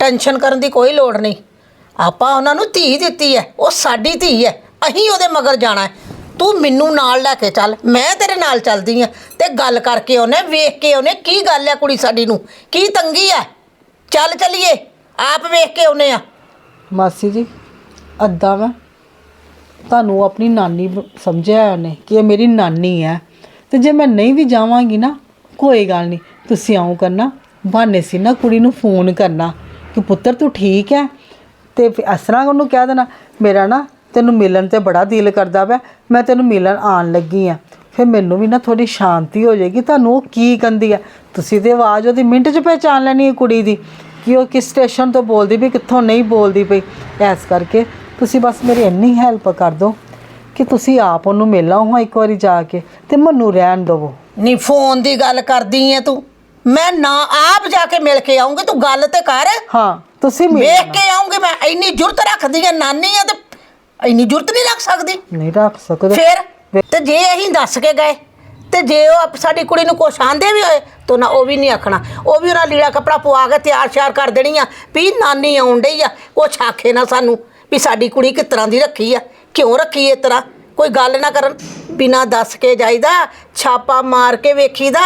Tension ਕਰਨ ਦੀ ਕੋਈ ਲੋੜ ਨਹੀਂ। ਆਪਾਂ ਉਹਨਾਂ ਨੂੰ ਧੀ ਦਿੱਤੀ ਹੈ ਉਹ ਸਾਡੀ ਧੀ ਹੈ ਅਸੀਂ ਉਹਦੇ ਮਗਰ ਜਾਣਾ ਹੈ ਤੂੰ ਮੈਨੂੰ ਨਾਲ ਲੈ ਕੇ ਚੱਲ, ਮੈਂ ਤੇਰੇ ਨਾਲ ਚੱਲਦੀ ਆ। ਤੇ ਗੱਲ ਕਰਕੇ ਉਹਨੇ, ਵੇਖ ਕੇ ਉਹਨੇ ਕੀ ਗੱਲ ਹੈ ਕੁੜੀ ਸਾਡੀ ਨੂੰ, ਕੀ ਤੰਗੀ ਹੈ ਚੱਲ ਚੱਲੀਏ, ਆਪ ਵੇਖ ਕੇ ਉਹਨੇ ਆ। ਮਾਸੀ ਜੀ ਅੱਦਾ ਮੈਂ ਤੁਹਾਨੂੰ ਆਪਣੀ ਨਾਨੀ ਬ- ਸਮਝਿਆ ਹੈ ਉਹਨੇ ਕਿ ਇਹ ਮੇਰੀ ਨਾਨੀ ਹੈ ਤੇ ਜੇ ਮੈਂ ਨਹੀਂ ਵੀ ਜਾਵਾਂਗੀ ਨਾ, ਕੋਈ ਗੱਲ ਨਹੀਂ, ਤੁਸੀਂ ਆਉਂ ਕਰਨਾ, ਬਹਾਨੇ ਸੀ ਨਾ ਕੁੜੀ ਨੂੰ ਫੋਨ ਕਰਨਾ। ਕਿ ਪੁੱਤਰ ਤੂੰ ਠੀਕ ਹੈ? ਤੇ ਇਸ ਤਰ੍ਹਾਂ ਉਹਨੂੰ ਕਹਿ ਦੇਣਾ, ਮੇਰਾ ਨਾ ਤੈਨੂੰ ਮਿਲਣ ਤੇ ਬੜਾ ਦਿਲ ਕਰਦਾ ਵਾ ਮੈਂ ਤੈਨੂੰ ਮਿਲਣ ਆਣ ਲੱਗੀ ਆ ਫਿਰ ਮੈਨੂੰ ਵੀ ਨਾ ਥੋੜੀ ਸ਼ਾਂਤੀ ਹੋ ਜਾਏਗੀ, ਤੁਹਾਨੂੰ ਉਹ ਕੀ ਕਹਿੰਦੀ ਆ? ਤੁਸੀਂ ਤੇ ਆਵਾਜ਼ ਉਹਦੀ ਮਿੰਟ 'ਚ ਪਹਿਚਾਨ ਲੈਣੀ ਹੈ ਕੁੜੀ ਦੀ, ਕਿ ਉਹ ਕਿਸ ਸਟੇਸ਼ਨ ਤੋਂ ਬੋਲਦੀ ਵੀ ਕਿੱਥੋਂ ਨਹੀਂ ਬੋਲਦੀ ਪਈ। ਐਸ ਕਰਕੇ ਤੁਸੀਂ ਬਸ ਮੇਰੀ ਇੰਨੀ ਹੈਲਪ ਕਰ ਦਿਓ ਕਿ ਤੁਸੀਂ ਆਪ ਉਹਨੂੰ ਮਿਲ ਆਓ ਹਾਂ ਇੱਕ ਵਾਰੀ ਜਾ ਕੇ, ਤੇ ਮੈਨੂੰ ਰਹਿਣ ਦਿਵੋ। ਨਹੀਂ ਫੋਨ ਦੀ ਗੱਲ ਕਰਦੀ ਐ ਤੂੰ। ਮੈਂ ਨਾ ਆਪ ਜਾ ਕੇ ਮਿਲ ਕੇ ਆਉਂਗੀ ਤੂੰ ਗੱਲ ਤੇ ਕਰ। ਹਾਂ ਤੁਸੀਂ ਮਿਲ ਵੇਖ ਕੇ ਆਉਂਗੀ ਮੈਂ ਇੰਨੀ ਜੁਰਤ ਰੱਖਦੀ ਐ ਨਾਨੀ ਆ ਤੇ ਇੰਨੀ ਜੁਰਤ ਨਹੀਂ ਰੱਖ ਸਕਦੀ। ਨਹੀਂ ਰੱਖ ਸਕਦੇ। ਫੇਰ ਤੇ ਜੇ ਅਸੀਂ ਦੱਸ ਕੇ ਗਏ ਤੇ ਜੇ ਉਹ ਸਾਡੀ ਕੁੜੀ ਨੂੰ ਕੁਛ ਆਂਦੇ ਵੀ ਹੋਏ ਤਾਂ ਨਾ ਉਹ ਵੀ ਨਹੀਂ ਆਖਣਾ। ਉਹ ਵੀ ਉਹਨਾਂ ਲੀੜਾ ਕੱਪੜਾ ਪਵਾ ਕੇ ਤਿਆਰ ਸ਼ਿਆਰ ਕਰ ਦੇਣੀ ਆ ਵੀ ਨਾਨੀ ਆਉਣ ਡਈ ਆ ਕੁਛ ਆਖੇ ਨਾ ਸਾਨੂੰ ਵੀ ਸਾਡੀ ਕੁੜੀ ਕਿਸ ਤਰ੍ਹਾਂ ਦੀ ਰੱਖੀ ਆ ਕਿਉਂ ਰੱਖੀ ਇਸ ਤਰ੍ਹਾਂ? ਕੋਈ ਗੱਲ ਨਾ ਕਰਨ ਬਿਨਾ ਦੱਸ ਕੇ ਜਾਈਦਾ ਛਾਪਾ ਮਾਰ ਕੇ ਵੇਖੀਦਾ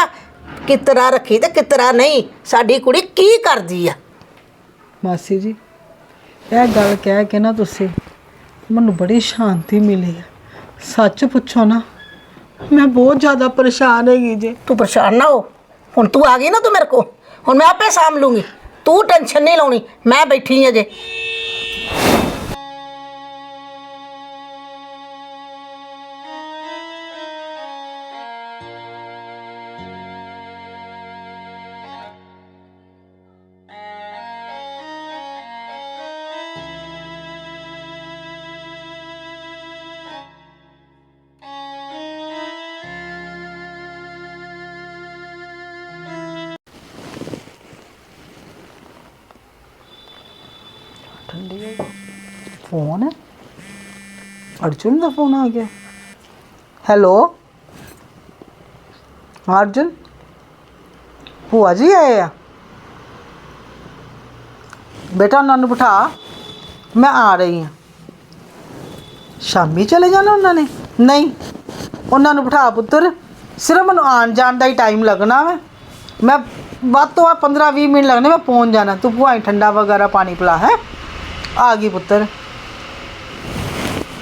ਕਿਸ ਤਰ੍ਹਾਂ ਰੱਖੀ ਤੇ ਕਿਸ ਤਰ੍ਹਾਂ ਨਹੀਂ ਸਾਡੀ ਕੁੜੀ ਕੀ ਕਰਦੀ ਆ? ਮਾਸੀ ਜੀ ਇਹ ਗੱਲ ਕਹਿ ਕੇ ਨਾ ਤੁਸੀਂ ਮੈਨੂੰ ਬੜੀ ਸ਼ਾਂਤੀ ਮਿਲੀ ਹੈ ਸੱਚ ਪੁੱਛੋ ਨਾ ਮੈਂ ਬਹੁਤ ਜ਼ਿਆਦਾ ਪਰੇਸ਼ਾਨ ਹੈਗੀ ਜੀ। ਤੂੰ ਪਰੇਸ਼ਾਨ ਨਾ ਹੋ। ਹੁਣ ਤੂੰ ਆ ਗਈ ਨਾ ਤੂੰ ਮੇਰੇ ਕੋ ਹੁਣ ਮੈਂ ਆਪੇ ਸਾਂਭ ਲੂੰਗੀ। ਤੂੰ ਟੈਨਸ਼ਨ ਨਹੀਂ ਲਾਉਣੀ ਮੈਂ ਬੈਠੀ ਹਾਂ ਜੇ। ਫੋਨ ਹੈ। ਅਰਜੁਨ ਦਾ ਫੋਨ ਆ ਗਿਆ। ਹੈਲੋ ਅਰਜੁਨ? ਭੂਆ ਜੀ ਆਏ ਆ। ਬੇਟਾ, ਉਹਨਾਂ ਨੂੰ ਬਿਠਾ। ਮੈਂ ਆ ਰਹੀ ਹਾਂ। ਸ਼ਾਮੀ ਚਲੇ ਜਾਣਾ ਉਹਨਾਂ ਨੇ? ਨਹੀਂ। ਉਹਨਾਂ ਨੂੰ ਬਿਠਾ ਪੁੱਤਰ। ਸਿਰਫ ਮੈਨੂੰ ਆਉਣ ਜਾਣ ਦਾ ਹੀ ਟਾਈਮ ਲੱਗਣਾ ਵਾ। ਮੈਂ ਵੱਧ ਤੋਂ ਵੱਧ 15 20 ਮਿੰਟ ਲੱਗਣੇ, ਮੈਂ ਪਹੁੰਚ ਜਾਣਾ। ਤੂੰ ਭੂਆ ਹੀ ਠੰਡਾ ਵਗੈਰਾ ਪਾਣੀ ਪਿਲਾ, ਹੈ। ਆ ਗਈ ਪੁੱਤਰ।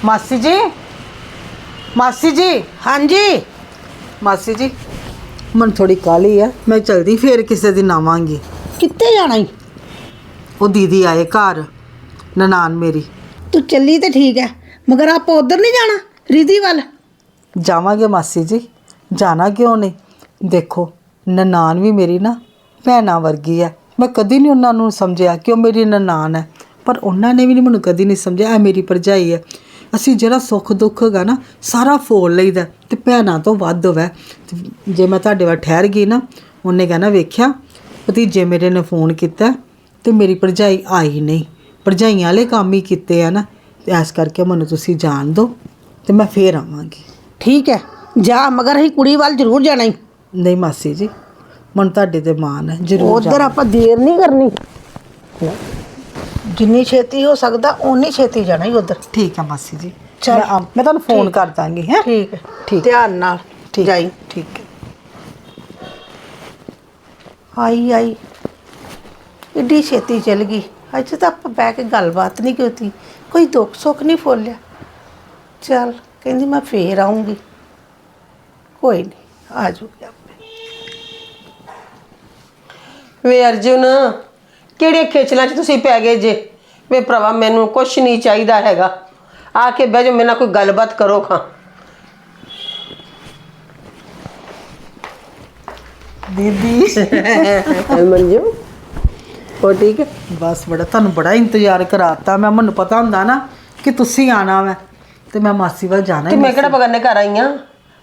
ਮਾਸੀ ਜੀ? ਮਾਸੀ ਜੀ? ਹਾਂਜੀ? ਮਾਸੀ ਜੀ ਮਨ ਥੋੜੀ ਕਾਲੀ ਹੈ ਮੈਂ ਜਲਦੀ ਫੇਰ ਕਿਸੇ ਦਿਨ ਆਵਾਂਗੀ। ਕਿੱਥੇ ਜਾਣਾ ਈ? ਉਹ ਦੀਦੀ ਆਏ ਘਰ ਨਨਾਨ ਮੇਰੀ। ਤੂੰ ਚੱਲੀ ਤੇ ਠੀਕ ਹੈ ਮਗਰ ਆਪਾਂ ਉਧਰ ਨਹੀਂ ਜਾਣਾ ਰਿਧੀ ਵੱਲ? ਜਾਵਾਂਗੇ ਮਾਸੀ ਜੀ ਜਾਣਾ ਕਿਉਂ ਨਹੀਂ? ਦੇਖੋ ਨਨਾਨ ਵੀ ਮੇਰੀ ਨਾ ਭੈਣਾਂ ਵਰਗੀ ਹੈ ਮੈਂ ਕਦੀ ਨਹੀਂ ਉਹਨਾਂ ਨੂੰ ਸਮਝਿਆ ਕਿ ਉਹ ਮੇਰੀ ਨਨਾਨ ਹੈ ਪਰ ਉਹਨਾਂ ਨੇ ਵੀ ਨਹੀਂ ਮੈਨੂੰ ਕਦੀ ਨਹੀਂ ਸਮਝਿਆ ਇਹ ਮੇਰੀ ਭਰਜਾਈ ਹੈ ਅਸੀਂ ਜਿਹੜਾ ਸੁੱਖ ਦੁੱਖ ਹੈਗਾ ਨਾ ਸਾਰਾ ਫੋਲ ਲਈਦਾ ਤੇ ਭੈਣਾਂ ਤੋਂ ਵੱਧ ਹੋਵੇ। ਜੇ ਮੈਂ ਤੁਹਾਡੇ ਵੱਲ ਠਹਿਰ ਗਈ ਨਾ ਉਹਨੇ ਕਹਿਣਾ ਵੇਖਿਆ ਭਤੀਜੇ ਮੇਰੇ ਨੇ ਫੋਨ ਕੀਤਾ ਤੇ ਮੇਰੀ ਭਰਜਾਈ ਆਈ ਨਹੀਂ। ਭਰਜਾਈਆਂ ਵਾਲੇ ਕੰਮ ਹੀ ਕੀਤੇ ਆ ਨਾ ਤੇ ਇਸ ਕਰਕੇ ਮੈਨੂੰ ਤੁਸੀਂ ਜਾਣ ਦਿਓ ਤੇ ਮੈਂ ਫੇਰ ਆਵਾਂਗੀ। ਠੀਕ ਹੈ ਜਾ ਮਗਰ ਅਸੀਂ ਕੁੜੀ ਵੱਲ ਜ਼ਰੂਰ ਜਾਣਾ ਈ। ਨਹੀਂ ਮਾਸੀ ਜੀ ਮਨ ਤੁਹਾਡੇ ਤੇ ਮਾਨ ਹੈ ਜ਼ਰੂਰ ਉਧਰ ਆਪਾਂ ਦੇਰ ਨਹੀਂ ਕਰਨੀ। ਜਿੰਨੀ ਛੇਤੀ ਹੋ ਸਕਦਾ ਓਨੀ ਛੇਤੀ ਜਾਣਾ ਹੀ ਉਧਰ। ਠੀਕ ਹੈ ਮਾਸੀ ਜੀ। ਚੱਲ। ਮੈਂ ਮੈਂ ਤੁਹਾਨੂੰ ਫੋਨ ਕਰ ਦਾਂਗੀ ਹੈ? ਠੀਕ ਹੈ ਠੀਕ। ਧਿਆਨ ਨਾਲ ਠੀਕ। ਜਾਈ। ਠੀਕ ਹੈ। ਆਈ ਆਈ। ਇੱਡੀ ਛੇਤੀ ਚਲ ਗਈ। ਅੱਜ ਤਾਂ ਆਪਾਂ ਬਹਿ ਕੇ ਗੱਲਬਾਤ ਨਹੀਂ ਕੀਤੀ। ਕੋਈ ਦੁੱਖ ਸੁੱਖ ਨਹੀਂ ਫੋਲਿਆ। ਚੱਲ ਕਹਿੰਦੀ ਮੈਂ ਫੇਰ ਆਉਂਗੀ ਕੋਈ ਨਹੀਂ ਆ ਜੂਗੀ ਆਪੇ। ਵੇ ਅਰਜੁਨ ਕਿਹੜੇ ਖੇਚਲਾਂ 'ਚ ਤੁਸੀਂ ਪੈ ਗਏ ਜੇ? ਵੇ ਭਰਾਵਾ ਮੈਨੂੰ ਕੁਛ ਨਹੀਂ ਚਾਹੀਦਾ ਹੈਗਾ। ਆ ਕੇ ਬਹਿ ਜਾਓ ਮੇਰੇ ਨਾਲ ਕੋਈ ਗੱਲਬਾਤ ਕਰੋ ਖਾਂ। ਦੀਦੀ। ਮੰਜੂ ਹੋ ਠੀਕ ਹੈ? ਬਸ ਬੜਾ ਤੁਹਾਨੂੰ ਬੜਾ ਇੰਤਜ਼ਾਰ ਕਰਾਤਾ। ਮੈਂ ਮੈਨੂੰ ਪਤਾ ਹੁੰਦਾ ਨਾ ਕਿ ਤੁਸੀਂ ਆਣਾ ਵਾ ਤੇ ਮੈਂ ਮਾਸੀ ਵੱਲ ਜਾਣਾ ਤੇ ਹੀ ਮੈਂ ਕਿਹੜਾ ਬਗਾਨੇ ਘਰ ਆਈ ਆਂ?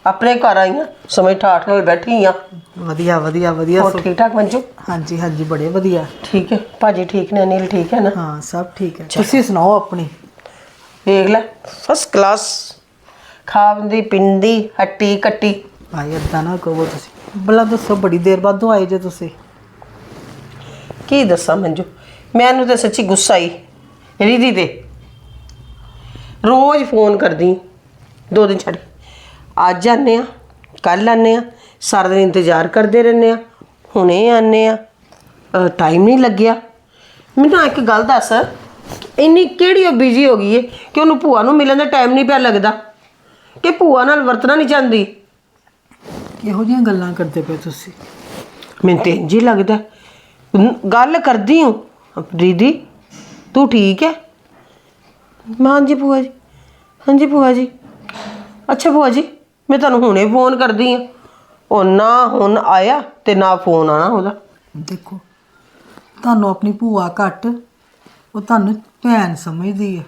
ਆਪਣੇ ਘਰ ਆਈ ਆਂ ਸਮਝ ਠਾਠ ਨਾਲ ਬੈਠੀ ਆਂ। ਵਧੀਆ ਵਧੀਆ ਵਧੀਆ ਹੋਰ ਠੀਕ ਠਾਕ ਮੰਜੂ ਹਾਂਜੀ ਹਾਂਜੀ ਬੜੇ ਵਧੀਆ। ਠੀਕ ਹੈ। ਭਾਜੀ ਠੀਕ ਨੇ ਅਨਿਲ ਠੀਕ ਹੈ ਨਾ? ਹਾਂ ਸਭ ਠੀਕ ਹੈ। ਤੁਸੀਂ ਸੁਣਾਓ ਆਪਣੀ? ਵੇਖ ਲੈ। ਫਸਟ ਕਲਾਸ ਖਾਵੰਦੀ ਪਿੰਦੀ ਹੱਟੀ ਕੱਟੀ। ਭਾਈ ਏਦਾਂ ਨਾ ਕਹੋ ਤੁਸੀਂ। ਬਲਾ ਦੱਸੋ ਬੜੀ ਦੇਰ ਬਾਅਦੋਂ ਆਏ ਜੇ ਤੁਸੀਂ। ਕੀ ਦੱਸਾਂ ਮੰਜੂ? ਮੈਨੂੰ ਤੇ ਸੱਚੀ ਗੁੱਸਾ ਆਈ। ਰਿਧੀ ਤੇ। ਰੋਜ਼ ਫੋਨ ਕਰਦੀ। ਦੋ ਦਿਨ ਛੱਡ। ਅੱਜ ਆਨੇ ਆ ਕੱਲ ਆਨੇ ਆ ਸਾਰਾ ਦਿਨ ਇੰਤਜ਼ਾਰ ਕਰਦੇ ਰਹਿੰਦੇ ਆ। ਹੁਣੇ ਆਨੇ ਆ। ਟਾਈਮ ਨਹੀਂ ਲੱਗਿਆ। ਮੈਨੂੰ ਇੱਕ ਗੱਲ ਦੱਸ ਇੰਨੀ ਕਿਹੜੀ ਉਹ ਬਿਜ਼ੀ ਹੋ ਗਈ ਏ ਕਿ ਉਹਨੂੰ ਭੂਆ ਨੂੰ ਮਿਲਣ ਦਾ ਟਾਈਮ ਨਹੀਂ ਪਿਆ ਲੱਗਦਾ? ਕਿ ਭੂਆ ਨਾਲ ਵਰਤਣਾ ਨਹੀਂ ਚਾਹੁੰਦੀ? ਕਿਹੋ ਜਿਹੀਆਂ ਗੱਲਾਂ ਕਰਦੇ ਪਏ ਤੁਸੀਂ? ਮੈਨੂੰ ਤੇ ਇੰਝ ਹੀ ਲੱਗਦਾ। ਗੱਲ ਕਰਦੀ ਹੂੰ। ਦੀਦੀ ਤੂੰ ਠੀਕ ਹੈ ਮੈਂ ਹਾਂਜੀ ਭੂਆ ਜੀ। ਹਾਂਜੀ ਭੂਆ ਜੀ। ਅੱਛਾ ਭੂਆ ਜੀ ਮੈਂ ਤੁਹਾਨੂੰ ਹੁਣੇ ਫੋਨ ਕਰਦੀ ਹਾਂ ਉਹ ਨਾ ਹੁਣ ਆਇਆ ਤੇ ਨਾ ਫੋਨ ਆਣਾ ਉਹਦਾ। ਦੇਖੋ ਤੁਹਾਨੂੰ ਆਪਣੀ ਭੂਆ ਘੱਟ ਉਹ ਤੁਹਾਨੂੰ ਭੈਣ ਸਮਝਦੀ ਹੈ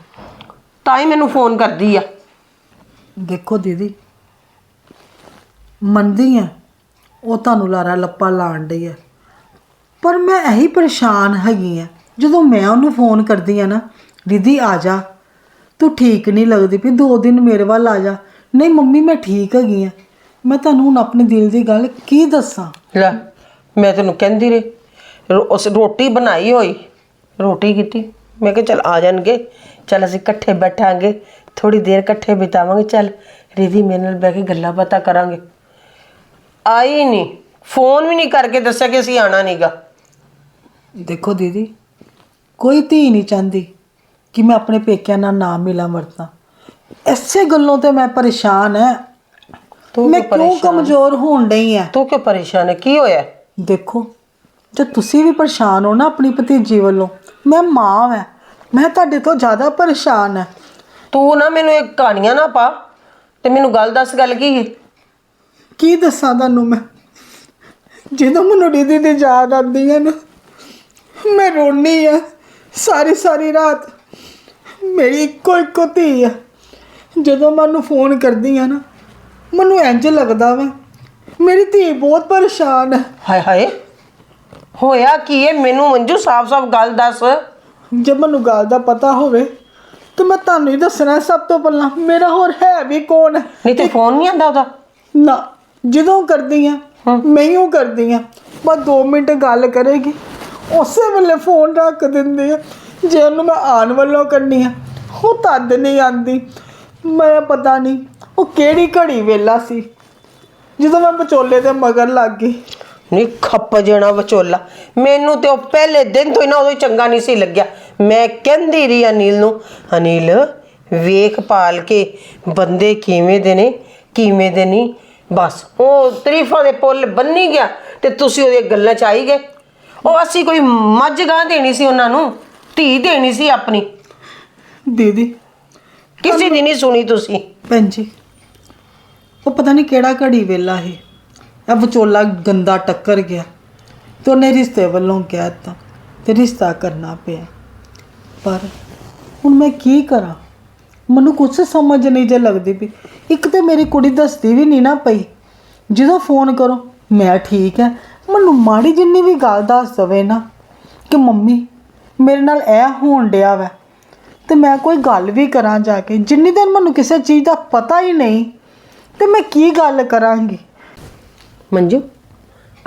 ਤਾਂ ਹੀ ਮੈਨੂੰ ਫੋਨ ਕਰਦੀ ਆ। ਦੇਖੋ ਦੀਦੀ ਮੰਨਦੀ ਆ ਉਹ ਤੁਹਾਨੂੰ ਲਾਰਾ ਲੱਪਾ ਲਾਣ ਡਈ ਹੈ ਪਰ ਮੈਂ ਇਹੀ ਪਰੇਸ਼ਾਨ ਹੈਗੀ ਆ ਜਦੋਂ ਮੈਂ ਉਹਨੂੰ ਫੋਨ ਕਰਦੀ ਆ ਨਾ ਦੀਦੀ ਆ ਜਾ ਤੂੰ ਠੀਕ ਨਹੀਂ ਲੱਗਦੀ ਵੀ ਦੋ ਦਿਨ ਮੇਰੇ ਵੱਲ ਆ ਜਾ। ਨਹੀਂ ਮੰਮੀ ਮੈਂ ਠੀਕ ਹੈਗੀ ਆ। ਮੈਂ ਤੁਹਾਨੂੰ ਹੁਣ ਆਪਣੇ ਦਿਲ ਦੀ ਗੱਲ ਕੀ ਦੱਸਾਂ? ਲੈ ਮੈਂ ਤੈਨੂੰ ਕਹਿੰਦੀ ਰਹੀ। ਰੋ- ਉਸ ਰੋਟੀ ਬਣਾਈ ਹੋਈ। ਰੋਟੀ ਕੀਤੀ। ਮੈਂ ਕਿਹਾ ਚਲ ਆ ਜਾਣਗੇ। ਚਲ ਅਸੀਂ ਇਕੱਠੇ ਬੈਠਾਂਗੇ। ਥੋੜੀ ਦੇਰ ਇਕੱਠੇ ਬਿਤਾਵਾਂਗੇ। ਚਲ ਰਿਧੀ ਮੇਰੇ ਨਾਲ ਬਹਿ ਕੇ ਗੱਲਾਂ ਬਾਤਾਂ ਕਰਾਂਗੇ। ਆਈ ਨਹੀਂ। ਫੋਨ ਵੀ ਨਹੀਂ ਕਰਕੇ ਦੱਸਿਆ ਕਿ ਅਸੀਂ ਆਣਾ ਨਹੀਂਗਾ ਦੇਖੋ ਦੀਦੀ ਕੋਈ ਧੀ ਨਹੀਂ ਚਾਹੁੰਦੀ ਕਿ ਮੈਂ ਆਪਣੇ ਪੇਕਿਆਂ ਨਾਲ ਨਾ ਮਿਲਾਂ ਵਰਤਾਂ। ਐਸੇ ਗੱਲੋਂ ਤੇ ਮੈਂ ਪਰੇਸ਼ਾਨ ਹੈ। ਤੂੰ ਮੈਂ ਕਿਉਂ ਕਿਉਂ ਪਰੇਸ਼ਾਨ? ਕਮਜ਼ੋਰ ਹੋਣ ਡਈ ਆ? ਤੂੰ ਕਿਉਂ ਪਰੇਸ਼ਾਨ ਹੈ? ਕੀ ਹੋਇਆ? ਦੇਖੋ ਜੇ ਤੁਸੀਂ ਵੀ ਪਰੇਸ਼ਾਨ ਹੋ ਨਾ ਆਪਣੀ ਭਤੀਜੀ ਵੱਲੋਂ ਮੈਂ ਮਾਂ ਹਾਂ ਮੈਂ ਤੁਹਾਡੇ ਤੋਂ ਜ਼ਿਆਦਾ ਪਰੇਸ਼ਾਨ ਹਾਂ ਤੂੰ ਨਾ ਮੈਨੂੰ ਇਹ ਕਹਾਣੀਆਂ ਨਾ ਪਾ ਤੇ ਮੈਨੂੰ ਗੱਲ ਦੱਸ ਗੱਲ ਕੀ ਹੈ ਕੀ ਦੱਸਾਂ ਤੁਹਾਨੂੰ ਮੈਂ? ਜਦੋਂ ਮੈਨੂੰ ਦੀਦੀ ਦੀ ਯਾਦ ਆਉਂਦੀ ਹੈ ਨਾ ਮੈਂ ਰੋਣੀ ਆ ਸਾਰੀ ਸਾਰੀ ਰਾਤ। ਮੇਰੀ ਇੱਕੋ ਇੱਕੋ ਧੀ ਆ। ਜਦੋਂ ਮੈਂ ਉਹਨੂੰ ਫੋਨ ਕਰਦੀ ਆ ਨਾ ਮੈਨੂੰ ਇੰਜ ਲੱਗਦਾ ਵਾ। ਮੇਰੀ ਧੀ ਬਹੁਤ ਪਰੇਸ਼ਾਨ ਹੈ ਹਾਏ ਹਾਏ ਹੋਇਆ ਕੀ ਹੈ ਮੈਨੂੰ ਮੰਜੂ ਸਾਫ਼-ਸਾਫ਼ ਗੱਲ ਦੱਸ। ਜੇ ਮੈਨੂੰ ਗੱਲ ਦਾ ਪਤਾ ਹੋਵੇ ਤਾਂ ਮੈਂ ਤੁਹਾਨੂੰ ਹੀ ਦੱਸਣਾ ਸਭ ਤੋਂ ਪਹਿਲਾਂ ਮੇਰਾ ਹੋਰ ਹੈ ਵੀ ਕੌਣ? ਨਹੀਂ ਤੇ ਫੋਨ ਨਹੀਂ ਆਂਦਾ ਉਹਦਾ? ਨਾ ਜਦੋਂ ਕਰਦੀ ਆ ਮੈਂ ਹੀ ਉਹ ਕਰਦੀ ਆ। ਬਸ 2 ਮਿੰਟ ਗੱਲ ਕਰੇਗੀ। ਉਸੇ ਵੇਲੇ ਫੋਨ ਰੱਖ ਦਿੰਦੀ ਆ ਜੇ ਉਹਨੂੰ ਮੈਂ ਆਉਣ ਵੱਲੋਂ ਕਰਨੀ ਆ ਉਹ ਤਦ ਨਹੀਂ ਆਂਦੀ ਮੈਂ ਪਤਾ ਨਹੀਂ ਉਹ ਕਿਹੜੀ ਘੜੀ ਵੇਲਾ ਸੀ? ਜਦੋਂ ਮੈਂ ਵਿਚੋਲੇ ਦੇ ਮਗਰ ਲੱਗ ਗਈ। ਨਹੀਂ ਖੱਪ ਜਣਾ ਵਿਚੋਲਾ। ਮੈਨੂੰ ਤੇ ਉਹ ਪਹਿਲੇ ਦਿਨ ਤੋਂ ਹੀ ਨਾ ਉਦੋਂ ਹੀ ਚੰਗਾ ਨਹੀਂ ਸੀ ਲੱਗਿਆ। ਮੈਂ ਕਹਿੰਦੀ ਰਹੀ ਅਨਿਲ ਨੂੰ ਅਨਿਲ ਵੇਖ ਪਾਲ ਕੇ ਬੰਦੇ ਕਿਵੇਂ ਦੇ ਨੇ ਕਿਵੇਂ ਦੇ ਨਹੀਂ। ਬਸ ਉਹ ਤਰੀਫਾਂ ਦੇ ਪੁੱਲ ਬੰਨੀ ਗਿਆ ਤੇ ਤੁਸੀਂ ਉਹਦੀਆਂ ਗੱਲਾਂ ਚ ਆਈ ਗਏ। ਉਹ ਅਸੀਂ ਕੋਈ ਮੱਝ ਗਾਂ ਦੇਣੀ ਸੀ ਉਹਨਾਂ ਨੂੰ ਧੀ ਦੇਣੀ ਸੀ ਆਪਣੀ। ਦੀਦੀ ਕਿਸੇ ਦੀ ਨਹੀਂ ਸੁਣੀ ਤੁਸੀਂ। ਭੈਣ ਜੀ ਉਹ ਪਤਾ ਨਹੀਂ ਕਿਹੜਾ ਘੜੀ ਵੇਲਾ ਸੀ। ਇਹ ਵਿਚੋਲਾ ਗੰਦਾ ਟੱਕਰ ਗਿਆ। ਤੇ ਉਹਨੇ ਰਿਸ਼ਤੇ ਵੱਲੋਂ ਕਹਿ ਦਿੱਤਾ ਤੇ ਰਿਸ਼ਤਾ ਕਰਨਾ ਪਿਆ। ਪਰ ਹੁਣ ਮੈਂ ਕੀ ਕਰਾਂ? ਮੈਨੂੰ ਕੁਝ ਸਮਝ ਨਹੀਂ ਜੇ ਲੱਗਦੀ ਵੀ ਇੱਕ ਤੇ ਮੇਰੀ ਕੁੜੀ ਦੱਸਦੀ ਵੀ ਨਹੀਂ ਨਾ ਪਈ। ਜਦੋਂ ਫੋਨ ਕਰੋ, ਮੈਂ ਠੀਕ ਹੈ। ਮੈਨੂੰ ਮਾੜੀ ਜਿੰਨੀ ਵੀ ਗੱਲ ਦੱਸ ਦਵੇ ਨਾ ਕਿ ਮੰਮੀ, ਮੇਰੇ ਨਾਲ ਇਹ ਹੋਣ ਡਿਆ ਵੈ। ਤੇ ਮੈਂ ਕੋਈ ਗੱਲ ਵੀ ਕਰਾਂ ਜਾ ਕੇ। ਜਿੰਨੀ ਦਿਨ ਮੈਨੂੰ ਕਿਸੇ ਚੀਜ਼ ਦਾ ਪਤਾ ਹੀ ਨਹੀਂ ਤੇ ਮੈਂ ਕੀ ਗੱਲ ਕਰਾਂਗੀ? ਮੰਜੂ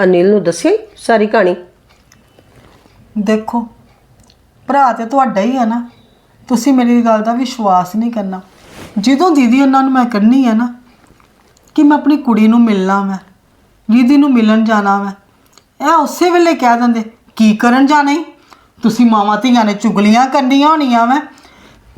ਅਨਿਲ ਨੂੰ ਦੱਸਿਆ ਈ ਸਾਰੀ ਕਹਾਣੀ। ਦੇਖੋ ਭਰਾ ਤੇ ਤੁਹਾਡਾ ਹੀ ਹੈ ਨਾ। ਤੁਸੀਂ ਮੇਰੀ ਗੱਲ ਦਾ ਵਿਸ਼ਵਾਸ ਨਹੀਂ ਕਰਨਾ। ਜਦੋਂ ਦੀਦੀ ਉਹਨਾਂ ਨੂੰ ਮੈਂ ਕਰਨੀ ਹੈ ਨਾ ਕਿ ਮੈਂ ਆਪਣੀ ਕੁੜੀ ਨੂੰ ਮਿਲਣਾ ਮੈਂ ਦੀਦੀ ਨੂੰ ਮਿਲਣ ਜਾਣਾ ਮੈਂ ਇਹ ਉਸੇ ਵੇਲੇ ਕਹਿ ਦਿੰਦੇ ਕੀ ਕਰਨ ਜਾਣਾ ਈ? ਤੁਸੀਂ ਮਾਵਾਂ ਧੀਆਂ ਨੇ ਚੁਗਲੀਆਂ ਕਰਨੀਆਂ ਹੋਣੀਆਂ ਮੈਂ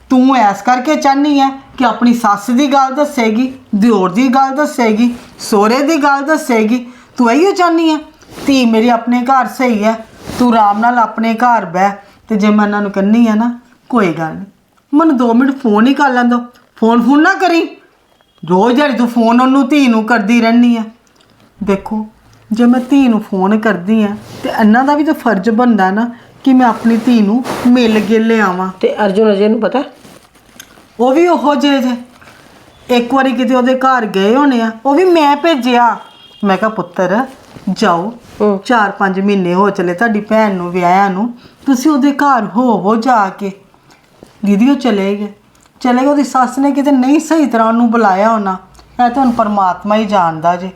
ਤੂੰ ਐਸ ਕਰਕੇ ਚਾਹਨੀ ਹੈ ਕਿ ਆਪਣੀ ਸੱਸ ਦੀ ਗੱਲ ਦੱਸੇਗੀ, ਦਿਓਰ ਦੀ ਗੱਲ ਦੱਸੇਗੀ, ਸੋਹਰੇ ਦੀ ਗੱਲ ਦੱਸੇਗੀ। ਤੂੰ ਇਹੀ ਚਾਹਨੀ ਹੈ ਧੀ ਮੇਰੀ ਆਪਣੇ ਘਰ ਸਹੀ ਹੈ ਤੂੰ ਆਰਾਮ ਨਾਲ ਆਪਣੇ ਘਰ ਬਹਿ। ਤੇ ਜੇ ਮੈਂ ਇਹਨਾਂ ਨੂੰ ਕੰਨੀ ਹੈ ਨਾ, ਕੋਈ ਗੱਲ ਨਹੀਂ ਮੈਨੂੰ 2 ਮਿੰਟ ਫੋਨ ਹੀ ਕਰ ਲੈਣ ਫੋਨ ਫੋਨ ਨਾ ਕਰੀ। ਰੋਜ਼ ਜਿਹੜੀ ਤੂੰ ਫੋਨ ਉਹਨੂੰ ਧੀ ਨੂੰ ਕਰਦੀ ਰਹਿੰਦੀ ਹੈ ਦੇਖੋ, ਜੇ ਮੈਂ ਧੀ ਨੂੰ ਫੋਨ ਕਰਦੀ ਆ ਤੇ ਇਹਨਾਂ ਦਾ ਵੀ ਤਾਂ ਫਰਜ਼ ਬਣਦਾ ਨਾ ਕਿ ਮੈਂ ਆਪਣੀ ਧੀ ਨੂੰ ਮਿਲ ਕੇ ਲਿਆਵਾਂ। ਤੇ ਅਰਜੁਨ ਅਜੇ ਨੂੰ ਪਤਾ? ਉਹ ਵੀ ਉਹੋ ਜਿਹੇ ਜੇ। ਇੱਕ ਵਾਰੀ ਕਿਤੇ ਉਹਦੇ ਘਰ ਗਏ ਹੋਣੇ ਆ ਉਹ ਵੀ ਮੈਂ ਭੇਜਿਆ। ਮੈਂ ਕਿਹਾ ਪੁੱਤਰ ਜਾਓ। ਹੂੰ। 4-5 ਮਹੀਨੇ ਹੋ ਚਲੇ ਤੁਹਾਡੀ ਭੈਣ ਨੂੰ ਵਿਆਹਿਆ ਨੂੰ। ਤੁਸੀਂ ਉਹਦੇ ਘਰ ਹੋਵੋ ਜਾ ਕੇ। ਦੀਦੀ ਉਹ ਚਲੇ ਗਏ। ਚਲੇ ਗਏ ਉਹਦੀ ਸੱਸ ਨੇ ਕਿਤੇ ਨਹੀਂ ਸਹੀ ਤਰ੍ਹਾਂ ਉਹਨੂੰ ਬੁਲਾਇਆ ਹੋਣਾ। ਇਹ ਤਾਂ ਹੁਣ ਪਰਮਾਤਮਾ ਹੀ ਜਾਣਦਾ ਜੇ।